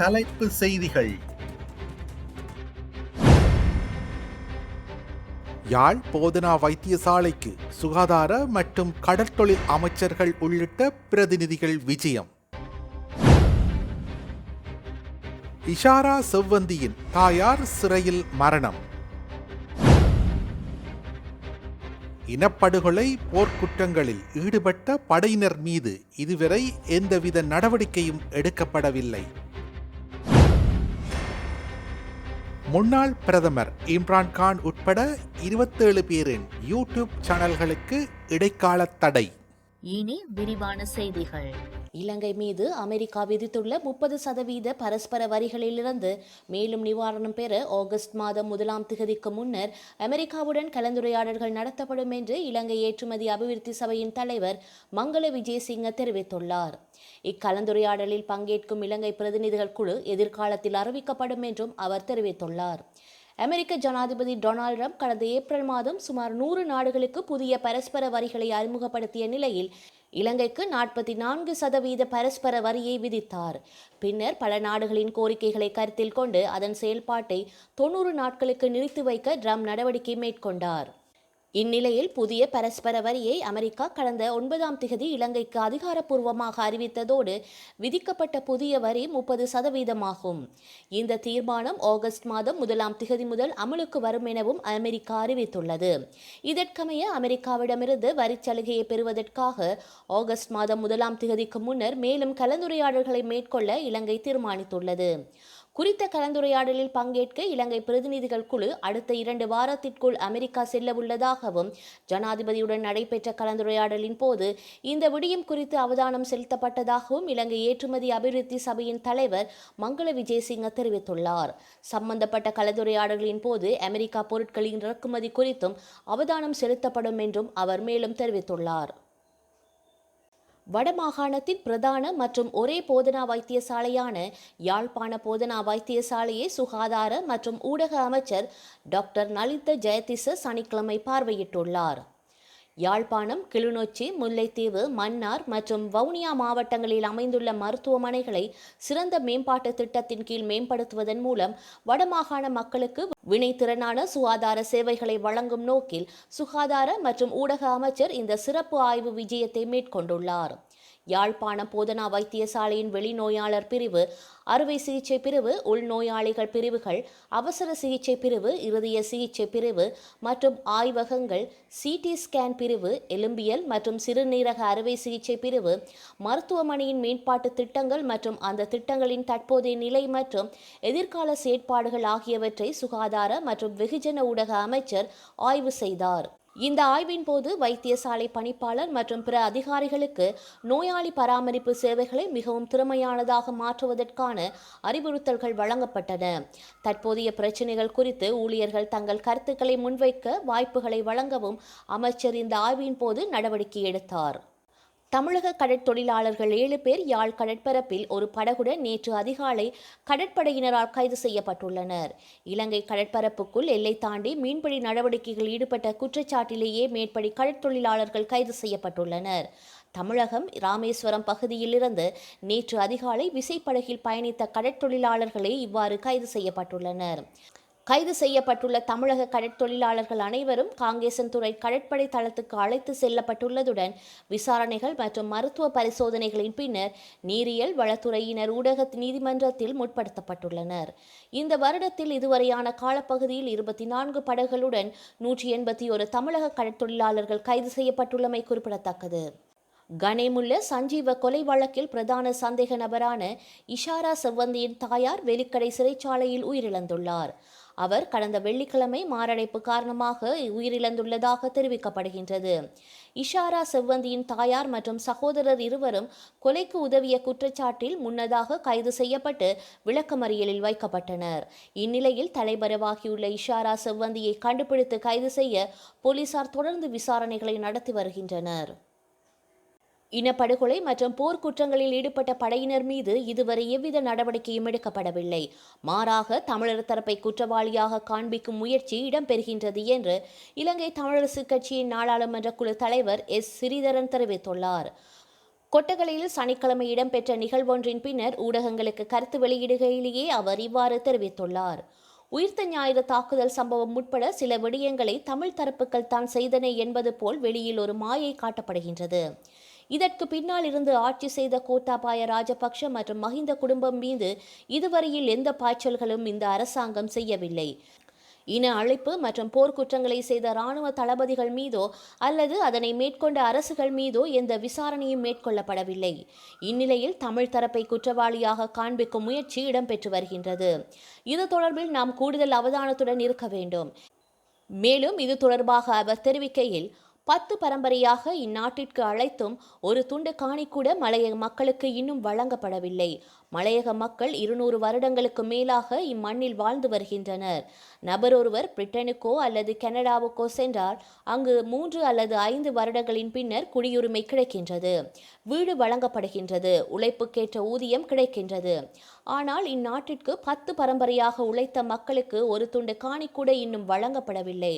தலைப்பு செய்திகள். யாழ் போதனா வைத்தியசாலைக்கு சுகாதார மற்றும் கடற்தொழில் அமைச்சர்கள் உள்ளிட்ட பிரதிநிதிகள் விஜயம். இஷாரா செவ்வந்தியின் தாயார் சிறையில் மரணம். இனப்படுகொலை போர்க்குற்றங்களில் ஈடுபட்ட படையினர் மீது இதுவரை எந்தவித நடவடிக்கையும் எடுக்கப்படவில்லை. முன்னாள் பிரதமர் இம்ரான் கான் உட்பட இருபத்தேழு பேரின் யூடியூப் சேனல்களுக்கு இடைக்கால தடை. இனி விரிவான செய்திகள். இலங்கை மீது அமெரிக்கா விதித்துள்ள முப்பது சதவீத பரஸ்பர வரிகளிலிருந்து மேலும் நிவாரணம் பெற ஆகஸ்ட் மாதம் முதலாம் திகதிக்கு முன்னர் அமெரிக்காவுடன் கலந்துரையாடல்கள் நடத்தப்படும் என்று இலங்கை ஏற்றுமதி அபிவிருத்தி சபையின் தலைவர் மங்கள விஜயசிங்க தெரிவித்துள்ளார். இக்கலந்துரையாடலில் பங்கேற்கும் இலங்கை பிரதிநிதிகள் குழு எதிர்காலத்தில் அறிவிக்கப்படும் என்றும் அவர் தெரிவித்துள்ளார். அமெரிக்க ஜனாதிபதி டொனால்ட் ட்ரம்ப் கடந்த ஏப்ரல் மாதம் சுமார் நூறு நாடுகளுக்கு புதிய பரஸ்பர வரிகளை அறிமுகப்படுத்திய நிலையில் இலங்கைக்கு நாற்பத்தி நான்கு சதவீத பரஸ்பர வரியை விதித்தார். பின்னர் பல நாடுகளின் கோரிக்கைகளை கருத்தில் கொண்டு அதன் செயல்பாட்டை தொன்னூறு நாட்களுக்கு நிறுத்தி வைக்க ட்ரம்ப் நடவடிக்கை மேற்கொண்டார். இந்நிலையில் புதிய பரஸ்பர வரியை அமெரிக்கா கடந்த ஒன்பதாம் திகதி இலங்கைக்கு அதிகாரப்பூர்வமாக அறிவித்ததோடு விதிக்கப்பட்ட புதிய வரி முப்பது சதவீதமாகும். இந்த தீர்மானம் ஆகஸ்ட் மாதம் முதலாம் திகதி முதல் அமலுக்கு வரும் எனவும் அமெரிக்கா அறிவித்துள்ளது. இதற்கமைய அமெரிக்காவிடமிருந்து வரிச் சலுகையை பெறுவதற்காக ஆகஸ்ட் மாதம் முதலாம் திகதிக்கு முன்னர் மேலும் கலந்துரையாடல்களை மேற்கொள்ள இலங்கை தீர்மானித்துள்ளது. குறித்த கலந்துரையாடலில் பங்கேற்க இலங்கை பிரதிநிதிகள் குழு அடுத்த இரண்டு வாரத்திற்குள் அமெரிக்கா செல்ல உள்ளதாகவும் ஜனாதிபதியுடன் நடைபெற்ற கலந்துரையாடலின் போது இந்த விடயம் குறித்து அவதானம் செலுத்தப்பட்டதாகவும் இலங்கை ஏற்றுமதி அபிவிருத்தி சபையின் தலைவர் மங்கள விஜயசிங்க தெரிவித்துள்ளார். சம்பந்தப்பட்ட கலந்துரையாடல்களின் போது அமெரிக்கா பொருட்களின் இறக்குமதி குறித்தும் அவதானம் செலுத்தப்படும் என்றும் அவர் மேலும் தெரிவித்துள்ளார். வடமாகாணத்தின் பிரதான மற்றும் ஒரே போதனா வைத்தியசாலையான யாழ்ப்பாண போதனா வைத்தியசாலையை சுகாதார மற்றும் ஊடக அமைச்சர் டாக்டர் நலித்த ஜெயதிச சனிக்கிழமை பார்வையிட்டுள்ளார். யாழ்ப்பாணம் கிளிநொச்சி முல்லைத்தீவு மன்னார் மற்றும் வவுனியா மாவட்டங்களில் அமைந்துள்ள மருத்துவமனைகளை சிறந்த மேம்பாட்டு திட்டத்தின் கீழ் மேம்படுத்துவதன் மூலம் வடமாகாண மக்களுக்கு வினைத்திறனான சுகாதார சேவைகளை வழங்கும் நோக்கில் சுகாதார மற்றும் ஊடக அமைச்சர் இந்த சிறப்பு ஆய்வு விஜயத்தை மேற்கொண்டுள்ளார். யாழ்ப்பாணம் போதனா வைத்தியசாலையின் வெளிநோயாளர் பிரிவு அறுவை சிகிச்சை பிரிவு உள்நோயாளிகள் பிரிவுகள் அவசர சிகிச்சை பிரிவு இருதய சிகிச்சை பிரிவு மற்றும் ஆய்வகங்கள் சிடி ஸ்கேன் பிரிவு எலும்பியல் மற்றும் சிறுநீரக அறுவை சிகிச்சை பிரிவு மருத்துவமனையின் மேம்பாட்டு திட்டங்கள் மற்றும் அந்த திட்டங்களின் தற்போதைய நிலை மற்றும் எதிர்கால செயற்பாடுகள் ஆகியவற்றை சுகாதார மற்றும் வெகுஜன ஊடக அமைச்சர் ஆய்வு செய்தார். இந்த ஆய்வின் போது வைத்தியசாலை பணிப்பாளர் மற்றும் பிற அதிகாரிகளுக்கு நோயாளி பராமரிப்பு சேவைகளை மிகவும் திறமையானதாக மாற்றுவதற்கான அறிவுறுத்தல்கள் வழங்கப்பட்டன. தற்போதைய பிரச்சினைகள் குறித்து ஊழியர்கள் தங்கள் கருத்துக்களை முன்வைக்க வாய்ப்புகளை வழங்கவும் அமைச்சர் இந்த ஆய்வின் போது நடவடிக்கை எடுத்தார். தமிழக கடற்தொழிலாளர்கள் ஏழு பேர் யாழ் கடற்பரப்பில் ஒரு படகுடன் நேற்று அதிகாலை கடற்படையினரால் கைது செய்யப்பட்டுள்ளனர். இலங்கை கடற்பரப்புக்குள் எல்லை தாண்டி மீன்பிடி நடவடிக்கையில் ஈடுபட்ட குற்றச்சாட்டிலேயே மேற்படி கடற்தொழிலாளர்கள் கைது செய்யப்பட்டுள்ளனர். தமிழகம் ராமேஸ்வரம் பகுதியிலிருந்து நேற்று அதிகாலை விசைப்படகில் பயணித்த கடற்தொழிலாளர்களே இவ்வாறு கைது செய்யப்பட்டுள்ளனர். கைது செய்யப்பட்டுள்ள தமிழக கடற்தொழிலாளர்கள் அனைவரும் காங்கேசன்துறை கடற்படை தளத்துக்கு அழைத்து செல்லப்பட்டுள்ளதுடன் விசாரணைகள் மற்றும் மருத்துவ பரிசோதனைகளின் பின்னர் நீரியல் வளத்துறையினர் ஊடக நீதிமன்றத்தில் முற்படுத்தப்பட்டுள்ளனர். இந்த வருடத்தில் இதுவரையான காலப்பகுதியில் இருபத்தி நான்கு படகுகளுடன் நூற்றி எண்பத்தி ஒரு தமிழக கடற்தொழிலாளர்கள் கைது செய்யப்பட்டுள்ளமை குறிப்பிடத்தக்கது. கனேமுள்ள சஞ்சீவ கொலை வழக்கில் பிரதான சந்தேக நபரான இஷாரா செவ்வந்தியின் தாயார் வெலிக்கடை சிறைச்சாலையில் உயிரிழந்துள்ளார். அவர் கடந்த வெள்ளிக்கிழமை மாரடைப்பு காரணமாக உயிரிழந்துள்ளதாக தெரிவிக்கப்படுகின்றது. இஷாரா செவ்வந்தியின் தாயார் மற்றும் சகோதரர் இருவரும் கொலைக்கு உதவிய குற்றச்சாட்டில் முன்னதாக கைது செய்யப்பட்டு விளக்கமறியலில் வைக்கப்பட்டனர். இந்நிலையில் தலைமறைவாகியுள்ள இஷாரா செவ்வந்தியை கண்டுபிடித்து கைது செய்ய போலீசார் தொடர்ந்து விசாரணைகளை நடத்தி வருகின்றனர். இனப்படுகொலை மற்றும் போர்க்குற்றங்களில் ஈடுபட்ட படையினர் மீது இதுவரை எவ்வித நடவடிக்கையும் எடுக்கப்படவில்லை. மாறாக தமிழர் தரப்பை குற்றவாளியாக காண்பிக்கும் முயற்சி இடம்பெறுகின்றது என்று இலங்கை தமிழரசு கட்சியின் நாடாளுமன்ற குழு தலைவர் எஸ். சிறிதரன் தெரிவித்துள்ளார். கொட்டகலையில் சனிக்கிழமை இடம்பெற்ற நிகழ்வொன்றின் பின்னர் ஊடகங்களுக்கு கருத்து வெளியிடுகையிலேயே அவர் இவ்வாறு தெரிவித்துள்ளார். உயிர்த்த ஞாயிறு தாக்குதல் சம்பவம் உட்பட சில விடயங்களை தமிழ் தரப்புகள் தான் செய்தன என்பது போல் வெளியில் ஒரு மாயை காட்டப்படுகின்றது. இதற்கு பின்னால் இருந்து ஆட்சி செய்த கோட்டாபாய ராஜபக்ஷ மற்றும் மஹிந்த குடும்பம் மீது இதுவரையில் எந்த பாய்ச்சல்களும் இந்த அரசாங்கம் செய்யவில்லை. இன அழைப்பு மற்றும் போர்க்குற்றங்களை செய்த இராணுவ தளபதிகள் மீதோ அல்லது அதனை மேற்கொண்ட அரசுகள் மீதோ எந்த விசாரணையும் மேற்கொள்ளப்படவில்லை. இந்நிலையில் தமிழ் தரப்பை குற்றவாளியாக காண்பிக்கும் முயற்சி இடம்பெற்று வருகின்றது. இது தொடர்பில் நாம் கூடுதல் அவதானத்துடன் இருக்க வேண்டும். மேலும் இது தொடர்பாக அவர் தெரிவிக்கையில் பத்து பரம்பரையாக இந்நாட்டிற்கு அழைத்தும் ஒரு துண்டு காணி கூட மலைய மக்களுக்கு இன்னும் வழங்கப்படவில்லை. மலையக மக்கள் இருநூறு வருடங்களுக்கு மேலாக இம்மண்ணில் வாழ்ந்து வருகின்றனர். நபர் ஒருவர் பிரிட்டனுக்கோ அல்லது கனடாவுக்கோ சென்றால் அங்கு மூன்று அல்லது ஐந்து வருடங்களின் பின்னர் குடியுரிமை கிடைக்கின்றது. வீடு வழங்கப்படுகின்றது. உழைப்புக்கேற்ற ஊதியம் கிடைக்கின்றது. ஆனால் இந்நாட்டிற்கு பத்து பரம்பரையாக உழைத்த மக்களுக்கு ஒரு துண்டு காணி கூட இன்னும் வழங்கப்படவில்லை.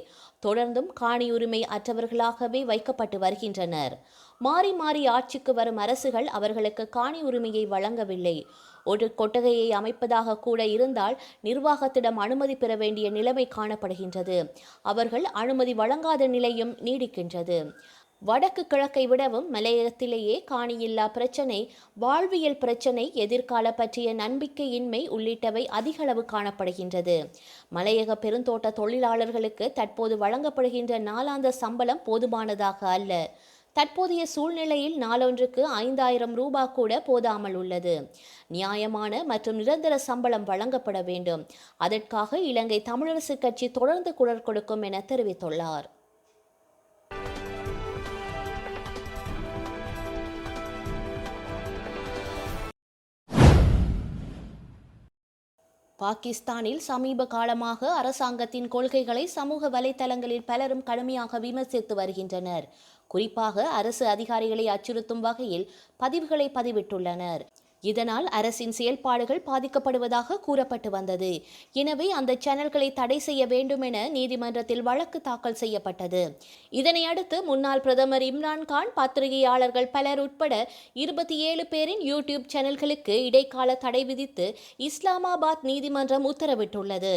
தொடர்ந்தும் காணி உரிமை அற்றவர்களாகவே வைக்கப்பட்டு வருகின்றனர். மாறி மாறி ஆட்சிக்கு வரும் அரசுகள் அவர்களுக்கு காணி உரிமையை வழங்கவில்லை. ஒரு கொட்டகையை அமைப்பதாக கூட இருந்தால் நிர்வாகத்திடம் அனுமதி பெற வேண்டிய நிலைமை காணப்படுகின்றது. அவர்கள் அனுமதி வழங்காத நிலையும் நீடிக்கின்றது. வடக்கு கிழக்கை விடவும் மலையகத்திலேயே காணியில்லா பிரச்சனை வாழ்வியல் பிரச்சனை எதிர்கால பற்றிய நம்பிக்கையின்மை உள்ளிட்டவை அதிகளவு காணப்படுகின்றது. மலையக பெருந்தோட்ட தொழிலாளர்களுக்கு தற்போது வழங்கப்படுகின்ற நாளாந்த சம்பளம் போதுமானதாக அல்ல. தற்போதைய சூழ்நிலையில் நாளொன்றுக்கு ஐந்தாயிரம் ரூபாய் கூட போதாமல் உள்ளது. நியாயமான மற்றும் நிரந்தர சம்பளம் வழங்கப்பட வேண்டும். அதற்காக இலங்கை தமிழரசுக் கட்சி தொடர்ந்து குரல் கொடுக்கும் என தெரிவித்துள்ளார். பாகிஸ்தானில் சமீப காலமாக அரசாங்கத்தின் கொள்கைகளை சமூக வலைதளங்களில் பலரும் கடுமையாக விமர்சித்து வருகின்றனர். குறிப்பாக அரசு அதிகாரிகளை அச்சுறுத்தும் வகையில் பதிவுகளை பதிவிட்டுள்ளனர். இதனால் அரசின் செயல்பாடுகள் பாதிக்கப்படுவதாக கூறப்பட்டு வந்தது. எனவே அந்த சேனல்களை தடை செய்ய வேண்டும் என நீதிமன்றத்தில் வழக்கு தாக்கல் செய்யப்பட்டது. இதனை அடுத்து முன்னாள் பிரதமர் இம்ரான் கான் பத்திரிகையாளர்கள் பலர் உட்பட இருபத்தி ஏழு பேரின் யூடியூப் சேனல்களுக்கு இடைக்கால தடை விதித்து இஸ்லாமாபாத் நீதிமன்றம் உத்தரவிட்டுள்ளது.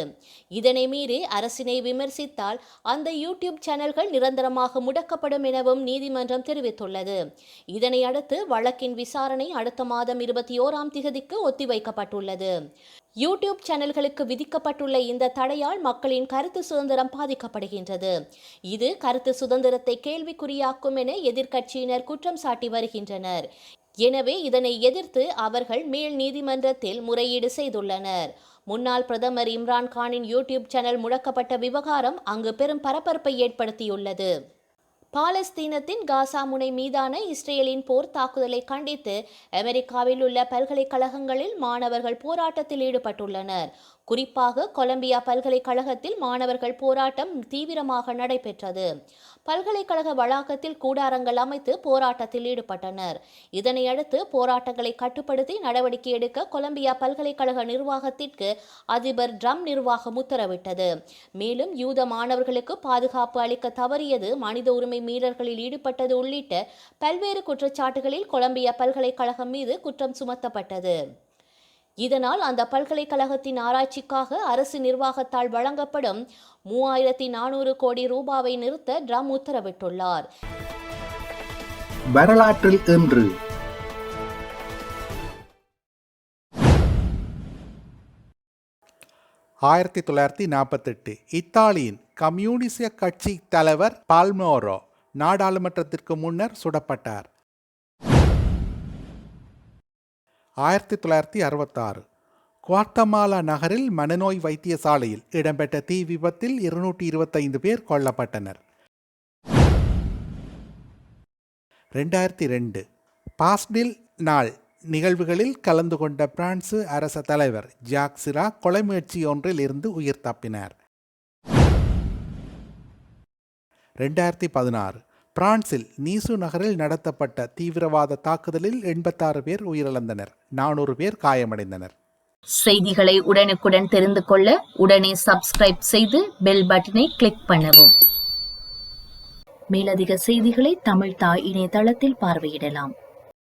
இதனை மீறி அரசினை விமர்சித்தால் அந்த யூடியூப் சேனல்கள் நிரந்தரமாக முடக்கப்படும் எனவும் நீதிமன்றம் தெரிவித்துள்ளது. இதனை அடுத்து வழக்கின் விசாரணை அடுத்த மாதம் இருபத்தி ஓராம் திகதிக்கு ஒத்திவைக்கப்பட்டுள்ளது. யூடியூப் சேனல்களுக்கு விதிக்கப்பட்டுள்ள இந்த தடையால் மக்களின் கருத்து சுதந்திரம் பாதிக்கப்படுகின்றது. இது கருத்து சுதந்திரத்தை கேள்விக்குறியாக்கும் என எதிர்க்கட்சியினர் குற்றம் சாட்டி வருகின்றனர். எனவே இதனை எதிர்த்து அவர்கள் மேல் நீதிமன்றத்தில் முறையீடு செய்துள்ளனர். முன்னாள் பிரதமர் இம்ரான்கானின் யூடியூப் சேனல் முடக்கப்பட்ட விவகாரம் அங்கு பெரும் பரபரப்பை ஏற்படுத்தியுள்ளது. பாலஸ்தீனத்தின் காசா முனை மீதான இஸ்ரேலின் போர் தாக்குதலை கண்டித்து அமெரிக்காவில் உள்ள பல்கலைக்கழகங்களில் மாணவர்கள் போராட்டத்தில் ஈடுபட்டுள்ளனர். குறிப்பாக கொலம்பியா பல்கலைக்கழகத்தில் மாணவர்கள் போராட்டம் தீவிரமாக நடைபெற்றது. பல்கலைக்கழக வளாகத்தில் கூடாரங்கள் அமைத்து போராட்டத்தில் ஈடுபட்டனர். இதனையடுத்து போராட்டங்களை கட்டுப்படுத்தி நடவடிக்கை எடுக்க கொலம்பியா பல்கலைக்கழக நிர்வாகத்திற்கு அதிபர் ட்ரம் நிர்வாகம் உத்தரவிட்டது. மேலும் யூத மாணவர்களுக்கு பாதுகாப்பு அளிக்க தவறியது மனித உரிமை மீறல்களில் ஈடுபட்டது உள்ளிட்ட பல்வேறு குற்றச்சாட்டுகளில் கொலம்பியா பல்கலைக்கழகம் மீது குற்றம் சுமத்தப்பட்டது. இதனால் அந்த பல்கலைக்கழகத்தின் ஆராய்ச்சிக்காக அரசு நிர்வாகத்தால் வழங்கப்படும் மூவாயிரத்தி நானூறு கோடி ரூபாவை நிறுத்த ட்ரம் உத்தரவிட்டுள்ளார். வரலாற்றில் இன்று. ஆயிரத்தி தொள்ளாயிரத்தி நாற்பத்தெட்டு இத்தாலியின் கம்யூனிச கட்சி தலைவர் பால்மோரோ நாடாளுமன்றத்திற்கு முன்னர் சுடப்பட்டார். ஆயிரத்தி தொள்ளாயிரத்தி அறுபத்தாறு. குவாட்டமாலா நகரில் மனநோய் வைத்தியசாலையில் இடம்பெற்ற தீ விபத்தில் இருநூற்றி இருபத்தைந்து பேர் கொல்லப்பட்டனர். ரெண்டாயிரத்தி ரெண்டு. பாஸ்டில் நாள் நிகழ்வுகளில் கலந்து கொண்ட பிரான்சு அரச தலைவர் ஜாக் சிரா கொலை முயற்சி ஒன்றில் இருந்து உயிர் தப்பினார். ரெண்டாயிரத்தி பதினாறு. பிரான்சில் நீசு நகரில் நடத்தப்பட்ட தீவிரவாத தாக்குதலில் எண்பத்தாறு பேர் உயிரிழந்தனர் நானூறு பேர் காயமடைந்தனர். செய்திகளை உடனுக்குடன் தெரிந்து கொள்ள உடனே சப்ஸ்கிரைப் செய்து பெல் பட்டனை கிளிக் பண்ணவும். மேலதிக செய்திகளை தமிழ் தாய் இணையதளத்தில் பார்வையிடலாம்.